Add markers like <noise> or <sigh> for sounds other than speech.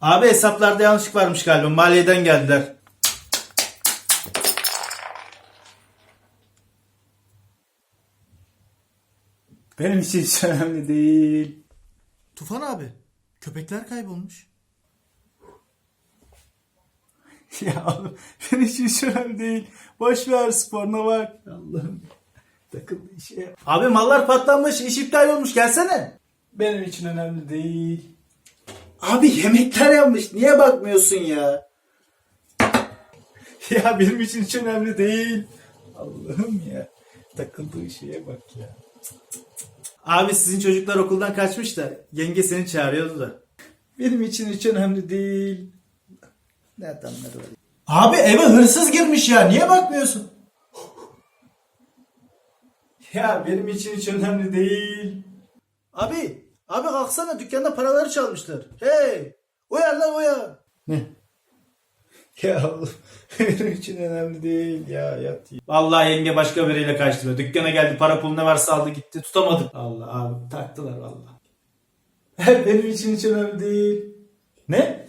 Abi hesaplarda yanlışlık varmış galiba. Maliyeden geldiler. Benim için hiç önemli değil. Tufan abi, köpekler kaybolmuş. <laughs> ya oğlum, benim için hiç önemli değil. Boş ver sporuna bak. Allah'ım. Takıldı işe. Abi mallar patlamış, iş iptal olmuş. Gelsene. Benim için önemli değil. Abi yemekler yanmış. Niye bakmıyorsun ya? <laughs> ya benim için hiç önemli değil. Allah'ım ya. Takıldığı şeye bak ya. Abi sizin çocuklar okuldan kaçmış da yenge seni çağırıyordu da. Benim için hiç önemli değil. Ne adamları var. Abi eve hırsız girmiş ya. Niye bakmıyorsun? ya benim için hiç önemli değil. Abi, abi kalksana dükkanda paraları çalmışlar. Hey, uyan lan uyan. Ne? <laughs> Ya oğlum, <laughs> benim için önemli değil ya yat. Vallahi yenge başka biriyle kaçtı. be. Dükkana geldi para pul ne varsa aldı gitti. Tutamadım. Allah abi taktılar vallahi. <laughs> benim için hiç önemli değil. Ne?